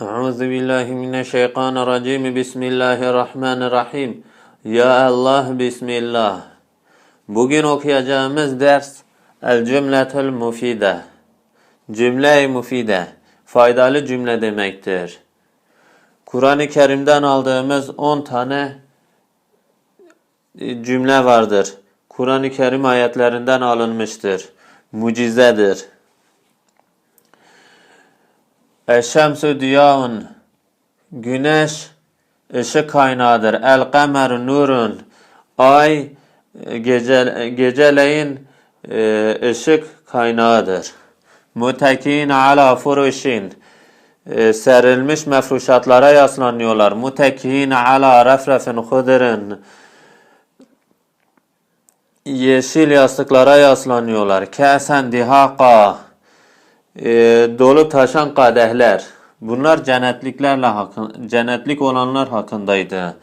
أعوذ بالله من الشيطان الرجيم بسم الله الرحمن الرحيم Ya Allah Bismillah Bugün okuyacağımız ders El Cümletul Mufide Cümle-i Mufide Faydalı cümle demektir. Kur'an-ı Kerim'den aldığımız 10 tane e, cümle vardır. Kur'an-ı Kerim ayetlerinden alınmıştır. Mucizedir. Eşşemsü diyaun Güneş ışık kaynağıdır. El kamer nurun Ay e, gece, geceleyin e, ışık kaynağıdır. Mutekin ala furuşin e, serilmiş mefruşatlara yaslanıyorlar. Mutekin ala refrefin hudrin yeşil yastıklara yaslanıyorlar. Kesen dihaka e, dolup taşan kadehler. Bunlar cennetliklerle hakkın, cennetlik olanlar hakkındaydı.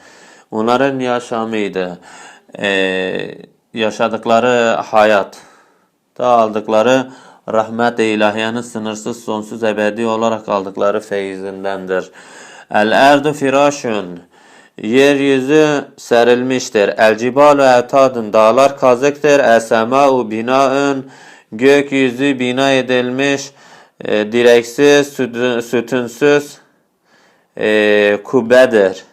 Onların yaşamıydı. E, yaşadıkları hayat da aldıkları rahmet-i ilahiyenin sınırsız sonsuz ebedi olarak aldıkları feyizindendir. El erdu firaşun Yeryüzü serilmiştir. El cibalu etadun dağlar kazıktır. Esema'u binaun gökyüzü bina edilmiş e, direksiz, sütün, sütünsüz e, kubbedir.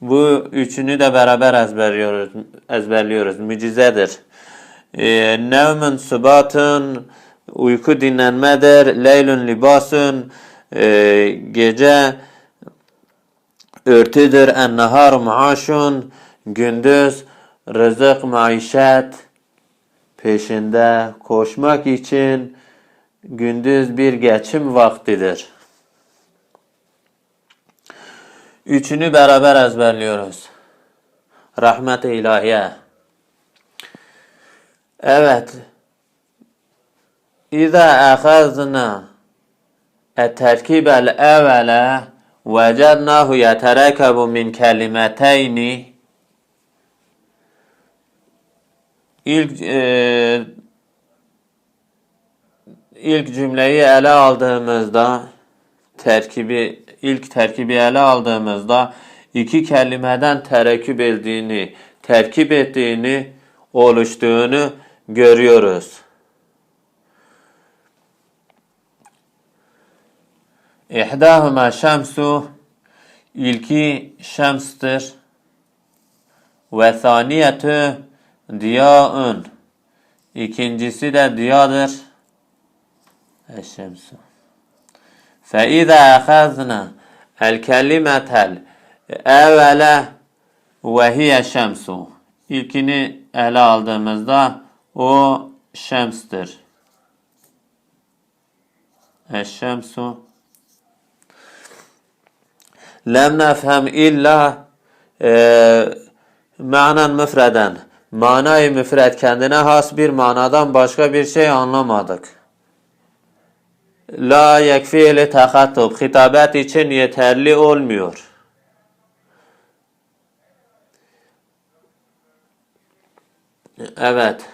Bu üçünü de beraber ezberliyoruz. ezberliyoruz. Mucizedir. E, Nevmün subatın uyku dinlenmedir. Leylün libasın e, gece örtüdür. En-nahar maaşun gündüz rızık, maişet peşinde koşmak için gündüz bir geçim vaktidir. Üçünü beraber ezberliyoruz. Rahmet-i ilahiye. Evet. İza ahazna et-terkib el-evvele min kelimeteyni İlk e, ilk cümleyi ele aldığımızda terkibi ilk terkibi ele aldığımızda iki kelimeden terekküp ettiğini, terkip ettiğini, oluştuğunu görüyoruz. İhdahuma şemsu ilki şemstir ve saniyetü diyaun ikincisi de diyadır. Eşşemsu. Fe izâ ehazna el kelimetel evvele ve hiye şemsu. İlkini ele aldığımızda o şemstir. Eşşemsu. Lem nefhem illa e, manen müfreden. Manayı müfred kendine has bir manadan başka bir şey anlamadık. La yekfi ile tahattub. Hitabet için yeterli olmuyor. Evet.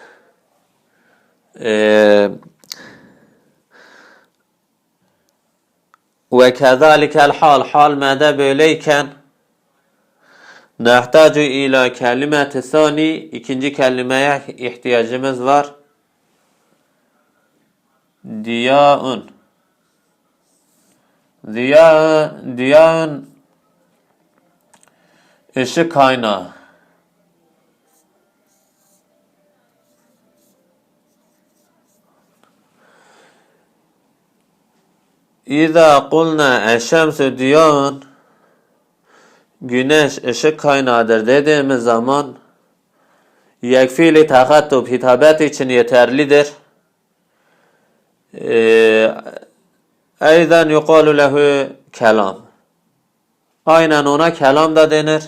Ee, ve kezalikel hal. Hal mede böyleyken Nehtacu ila kelimeti sani ikinci kelimeye ihtiyacımız var. Diyaun. Diya, diyaun ışık kaynağı. İza kulna eşşemsü diyaun güneş ışık kaynağıdır dediğimiz zaman yekfili takattub hitabet için yeterlidir. Ee, Eyden yukalu lehu kelam. Aynen ona kelam da denir.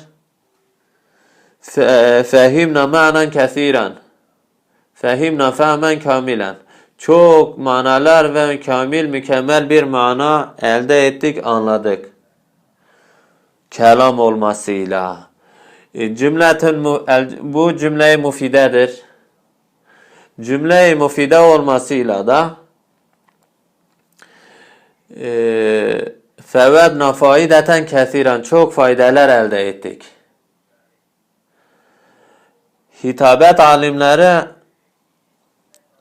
Fehimna ma'nen kesiren. Fehimna fehmen kamilen. Çok manalar ve kamil mükemmel bir mana elde ettik, anladık. Kelam olmasıyla. E, cümletin bu cümle-i mufidedir. Cümle-i olmasıyla da e, fevedna faideten kesiren çok faydalar elde ettik. Hitabet alimleri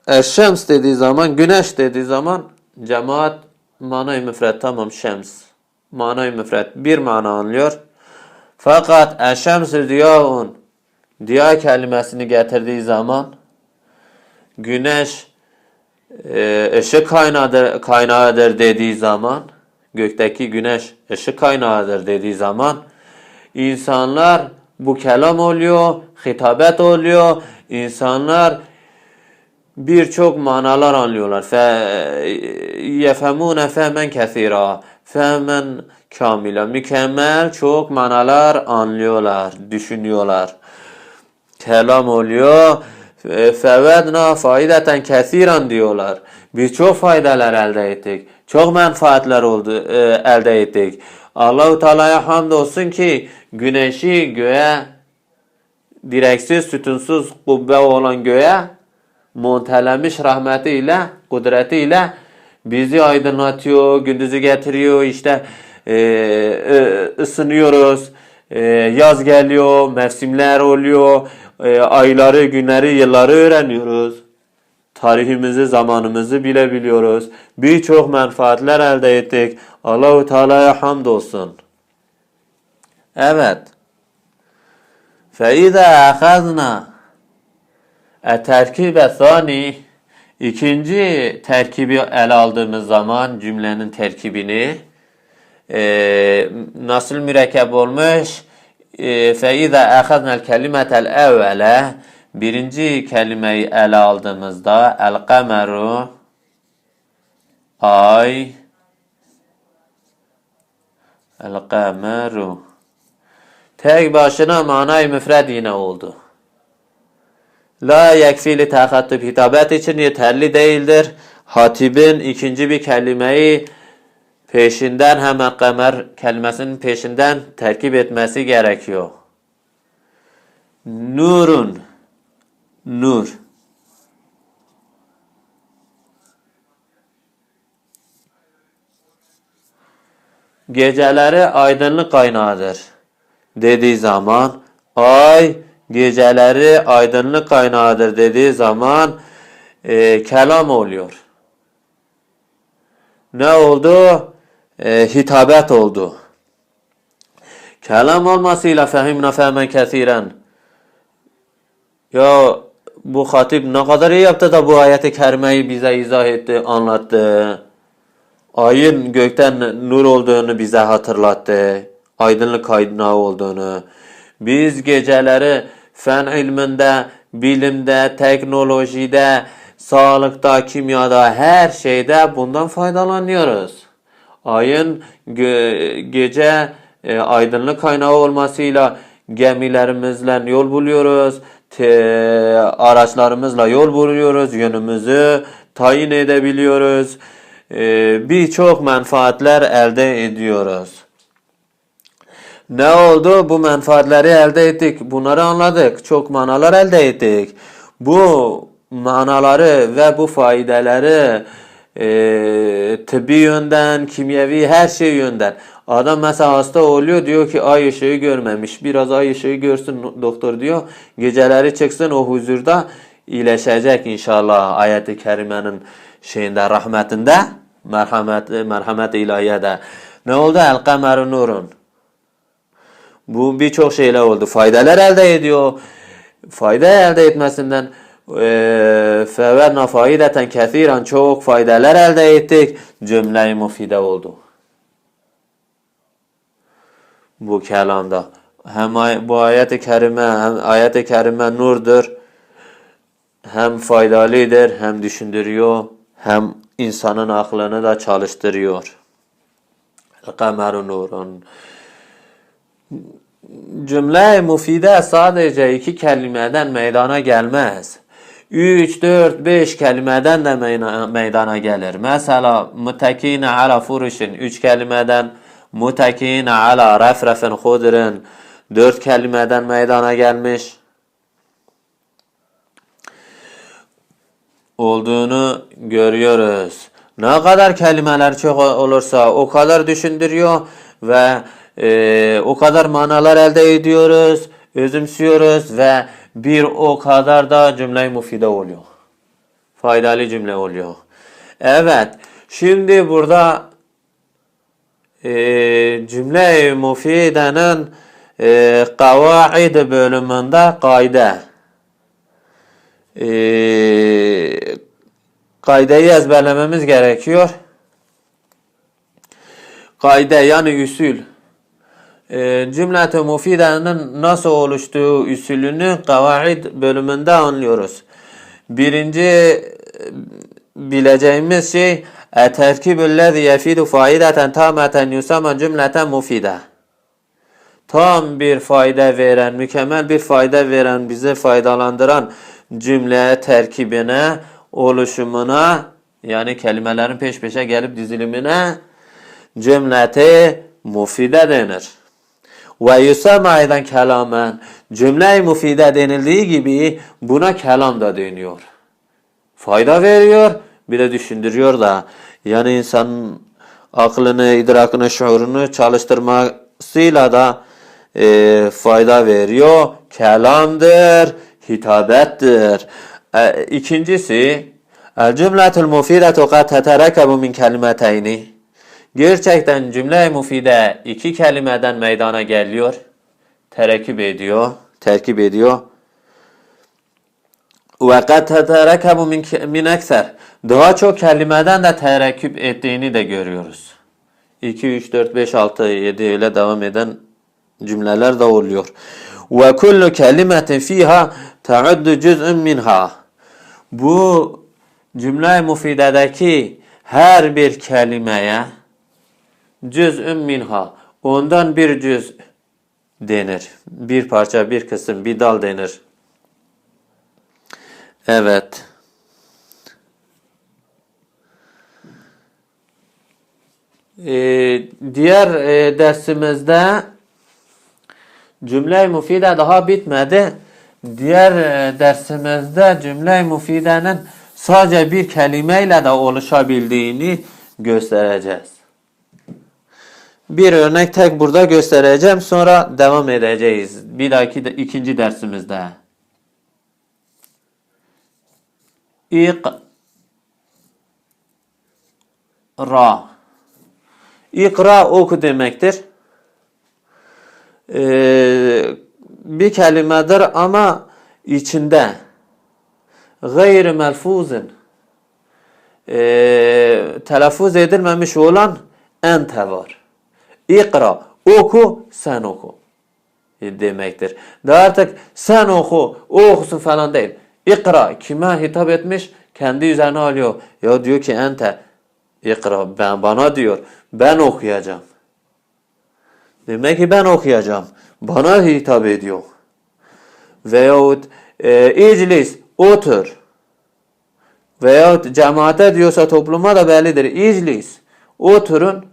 Eşşems dediği zaman, güneş dediği zaman cemaat manay müfret tamam şems. Manay müfret bir mana anlıyor. Fakat eşşemsü diyaun diya kelimesini getirdiği zaman güneş e, ışık kaynağıdır, kaynağıdır dediği zaman gökteki güneş ışık kaynağıdır dediği zaman insanlar bu kelam oluyor, hitabet oluyor. İnsanlar birçok manalar anlıyorlar. Fe yefemune femen kesira. Femen kamila. Mükemmel çok manalar anlıyorlar, düşünüyorlar. Kelam oluyor. Fevedna faideten kesiran diyorlar. Biz çok faydalar elde ettik. Çok menfaatler oldu, e, elde ettik. Allahu Teala'ya hamdolsun ki güneşi göğe direksiz, sütunsuz kubbe olan göğe montelemiş rahmetiyle, kudretiyle bizi aydınlatıyor, gündüzü getiriyor, işte e, e, ısınıyoruz, e, yaz geliyor, mevsimler oluyor, e, ayları, günleri, yılları öğreniyoruz. Tarihimizi, zamanımızı bilebiliyoruz. Birçok menfaatler elde ettik. Allahu Teala'ya hamdolsun. Evet. فَاِذَا أَخَذْنَا terkibe sani ikinci terkibi el aldığımız zaman cümlenin terkibini e, nasıl mürekkep olmuş? E, fe izâ ehadnel kelimetel birinci kelimeyi ele aldığımızda el kameru ay el kameru tek başına manayı müfred yine oldu. La yekfili takattüb hitabet için yeterli değildir. Hatibin ikinci bir kelimeyi peşinden hemen kamer kelimesinin peşinden terkip etmesi gerekiyor. Nurun Nur Geceleri aydınlık kaynağıdır dediği zaman ay geceleri aydınlık kaynağıdır dediği zaman e, kelam oluyor. Ne oldu? E, hitabet oldu. Kelam olmasıyla fehimna fehmen kesiren. Ya bu hatip ne kadar iyi yaptı da bu ayeti kerimeyi bize izah etti, anlattı. Ayın gökten nur olduğunu bize hatırlattı. Aydınlık kaynağı olduğunu. Biz geceleri fen ilminde, bilimde, teknolojide, sağlıkta, kimyada, her şeyde bundan faydalanıyoruz. Ayın ge gece e, aydınlık kaynağı olmasıyla gemilerimizle yol buluyoruz. Araçlarımızla yol buluyoruz. Yönümüzü tayin edebiliyoruz. E, Birçok menfaatler elde ediyoruz. Ne oldu? Bu menfaatleri elde ettik. Bunları anladık. Çok manalar elde ettik. Bu manaları ve bu faydaları e, tıbbi yönden, kimyevi her şey yönden. Adam mesela hasta oluyor diyor ki ay ışığı görmemiş. Biraz ay ışığı görsün doktor diyor. Geceleri çıksın o huzurda iyileşecek inşallah ayet-i kerimenin şeyinde rahmetinde merhamet merhamet ilahiyede. Ne oldu? El kameru nurun. Bu birçok şeyler oldu. Faydalar elde ediyor. Fayda elde etmesinden feverna faideten kesiren çok faydalar elde ettik. Cümle-i mufide oldu. Bu kelamda. Hem bu ayet-i kerime hem ayet-i kerime nurdur. Hem faydalıdır hem düşündürüyor hem insanın aklını da çalıştırıyor. El-kameru nurun. Cümle mufide sadece iki kelimeden meydana gelmez. 3, 4, 5 kelimeden de meydana gelir. Mesela mutekine ala furuşin 3 kelimeden, mutekine ala refrefin hudrin 4 kelimeden meydana gelmiş. Olduğunu görüyoruz. Ne kadar kelimeler çok olursa o kadar düşündürüyor ve e, o kadar manalar elde ediyoruz, özümsüyoruz ve bir o kadar da cümle mufide oluyor. Faydalı cümle oluyor. Evet, şimdi burada e, cümle mufidenin e, kavaid bölümünde kaide. E, kaideyi ezberlememiz gerekiyor. Kaide yani usul. Ee, cümlete mufidenin nasıl oluştuğu üsülünü kavaid bölümünde anlıyoruz. Birinci e, bileceğimiz şey terkibüllezi yefidu faideten tameten yusama cümleten mufide. Tam bir fayda veren, mükemmel bir fayda veren, bizi faydalandıran cümle terkibine, oluşumuna yani kelimelerin peş peşe gelip dizilimine cümleti mufide denir. Ve yusama aydan kelamen cümle-i mufide denildiği gibi buna kelam da deniyor. Fayda veriyor bir de düşündürüyor da yani insanın aklını, idrakını, şuurunu çalıştırmasıyla da e, fayda veriyor. Kelamdır, hitabettir. E, ikincisi el cümletul mufidetu kad teterekebu min kelimeteyni Gerçekten cümle mufide iki kelimeden meydana geliyor. Terekip ediyor. Terkip ediyor. Ve kad teterekebu min, ekser. Daha çok kelimeden de terekküp ettiğini de görüyoruz. 2, 3, 4, 5, 6, 7 öyle devam eden cümleler de oluyor. Ve kullu kelimetin fiha ta'uddu cüz'ün minha. Bu cümle mufidedeki her bir kelimeye cüz'ün minha ondan bir cüz denir. Bir parça, bir kısım, bir dal denir. Evet. Ee, diğer e, dersimizde cümle-i mufide daha bitmedi. Diğer e, dersimizde cümle-i mufidenin sadece bir kelimeyle de oluşabildiğini göstereceğiz. Bir örnek tek burada göstereceğim. Sonra devam edeceğiz. Bir dahaki de, ikinci dersimizde. İk ra İkra oku demektir. Ee, bir kelimedir ama içinde gayr melfuzun ee, telaffuz edilmemiş olan ente var. İkra oku sen oku demektir. Da artık sen oku o okusun falan değil. İkra kime hitap etmiş? Kendi üzerine alıyor. Ya diyor ki ente İkra ben bana diyor. Ben okuyacağım. Demek ki ben okuyacağım. Bana hitap ediyor. Veyahut e, iclis otur. Veyahut cemaate diyorsa topluma da bellidir. İclis oturun.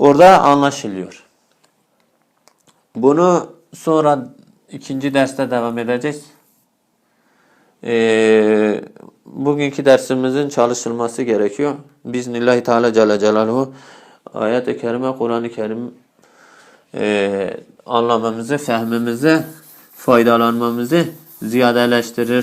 Orada anlaşılıyor. Bunu sonra ikinci derste devam edeceğiz. Ee, bugünkü dersimizin çalışılması gerekiyor. Bismillahirrahmanirrahim Teala Celle Celaluhu ayet-i kerime Kur'an-ı Kerim e, anlamamızı, fehmimizi, faydalanmamızı ziyadeleştirir.